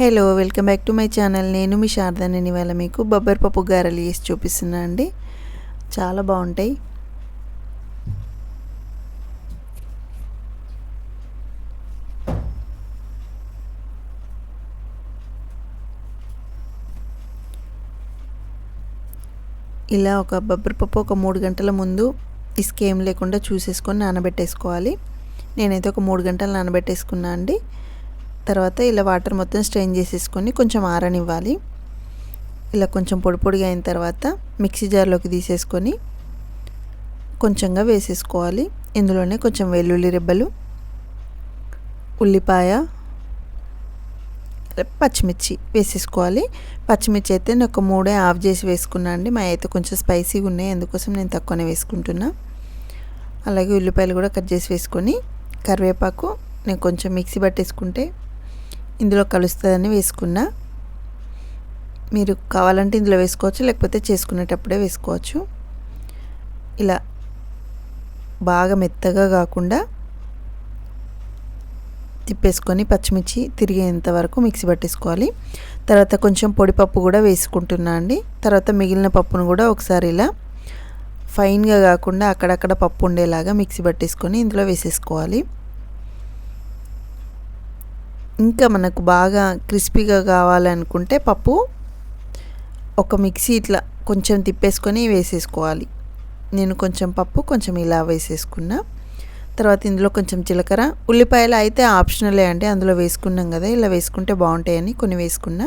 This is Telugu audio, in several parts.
Hello welcome back to my channel. నేను మీ శారదాని. ఇవాళ మీకు బొబ్బరి పప్పు గారెలు వేసి చూపిస్తున్నా అండి. చాలా బాగుంటాయి. ఇలా ఒక బొబ్బరి పప్పు ఒక మూడు గంటల ముందు ఇసుకేం లేకుండా చూసేసుకొని నానబెట్టేసుకోవాలి. నేనైతే ఒక మూడు గంటలు నానబెట్టేసుకున్నా అండి. తర్వాత ఇలా వాటర్ మొత్తం స్ట్రెయిన్ చేసేసుకొని కొంచెం ఆరనివ్వాలి. ఇలా కొంచెం పొడి పొడిగా అయిన తర్వాత మిక్సీ జార్లోకి తీసేసుకొని కొంచెంగా వేసేసుకోవాలి. ఇందులోనే కొంచెం వెల్లుల్లి రెబ్బలు ఉల్లిపాయ పచ్చిమిర్చి వేసేసుకోవాలి. పచ్చిమిర్చి అయితే నేను ఒక మూడే ఆఫ్ చేసి వేసుకున్నా అండి. మా అయితే కొంచెం స్పైసీగా ఉన్నాయి అందుకోసం నేను తక్కువనే వేసుకుంటున్నా. అలాగే ఉల్లిపాయలు కూడా కట్ చేసి వేసుకొని కరివేపాకు నేను కొంచెం మిక్సీ పట్టేసుకుంటే ఇందులో కలుస్తుందని వేసుకున్నా. మీరు కావాలంటే ఇందులో వేసుకోవచ్చు లేకపోతే చేసుకునేటప్పుడే వేసుకోవచ్చు. ఇలా బాగా మెత్తగా కాకుండా తిప్పేసుకొని పచ్చిమిర్చి తిరిగేంత వరకు మిక్సీ పట్టేసుకోవాలి. తర్వాత కొంచెం పొడిపప్పు కూడా వేసుకుంటున్నా అండి. తర్వాత మిగిలిన పప్పును కూడా ఒకసారి ఇలా ఫైన్గా కాకుండా అక్కడక్కడ పప్పు ఉండేలాగా మిక్సీ పట్టేసుకొని ఇందులో వేసేసుకోవాలి. ఇంకా మనకు బాగా క్రిస్పీగా కావాలనుకుంటే పప్పు ఒక మిక్సీ ఇట్లా కొంచెం తిప్పేసుకొని వేసేసుకోవాలి. నేను కొంచెం పప్పు కొంచెం ఇలా వేసేసుకున్నా. తర్వాత ఇందులో కొంచెం జీలకర్ర. ఉల్లిపాయలు అయితే ఆప్షనలే అండి అందులో వేసుకున్నాం కదా ఇలా వేసుకుంటే బాగుంటాయని కొన్ని వేసుకున్నా.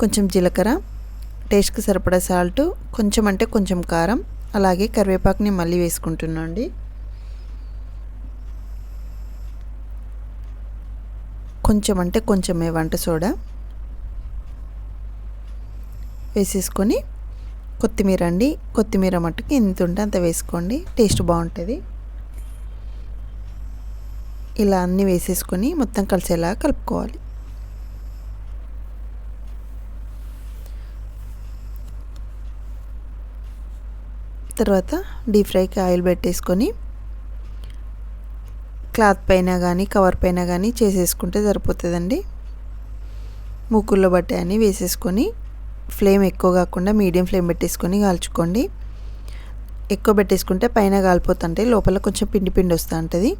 కొంచెం జీలకర్ర టేస్ట్కి సరిపడా సాల్ట్ కొంచెం అంటే కొంచెం కారం అలాగే కరివేపాకుని మళ్ళీ వేసుకుంటున్నాం అండి. కొంచెం అంటే కొంచెమే వంట సోడా వేసేసుకొని కొత్తిమీర అండి. కొత్తిమీర మట్టుకు ఎంత ఉంటే అంత వేసుకోండి. టేస్ట్ బాగుంటుంది. ఇలా అన్నీ వేసేసుకొని మొత్తం కలిసేలా కలుపుకోవాలి. తర్వాత డీప్ ఫ్రైకి ఆయిల్ పెట్టేసుకొని క్లాత్ పైన కానీ కవర్ పైన కానీ చేసేసుకుంటే సరిపోతుందండి. ముక్కుల్లో బట్టే అని వేసేసుకొని ఫ్లేమ్ ఎక్కువ కాకుండా మీడియం ఫ్లేమ్ పెట్టేసుకొని కాల్చుకోండి. ఎక్కువ పెట్టేసుకుంటే పైన కాలిపోతుంటే లోపల కొంచెం పిండి పిండి వస్తూ ఉంటుంది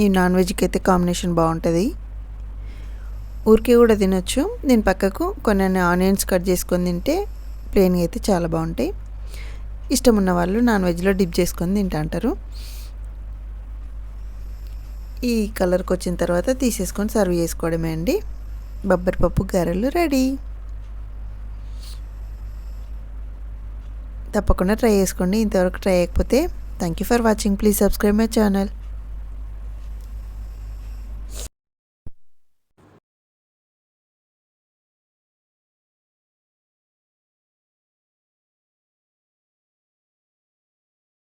ఈ నాన్ వెజ్కి అయితే కాంబినేషన్ బాగుంటుంది. ఊరికే కూడా తినొచ్చు. దీని పక్కకు కొన్ని ఆనియన్స్ కట్ చేసుకొని తింటే ప్లెయిన్గా అయితే చాలా బాగుంటాయి. ఇష్టం ఉన్న వాళ్ళు నాన్ వెజ్లో డిప్ చేసుకొని తింటాంటారు ఈ కలర్కి వచ్చిన తర్వాత తీసేసుకొని సర్వ్ చేసుకోవడమే అండి. బొబ్బరి పప్పు గారెలు రెడీ. తప్పకుండా ట్రై చేసుకోండి. ఇంతవరకు ట్రై చేయకపోతే thank you for watching. Please subscribe my channel.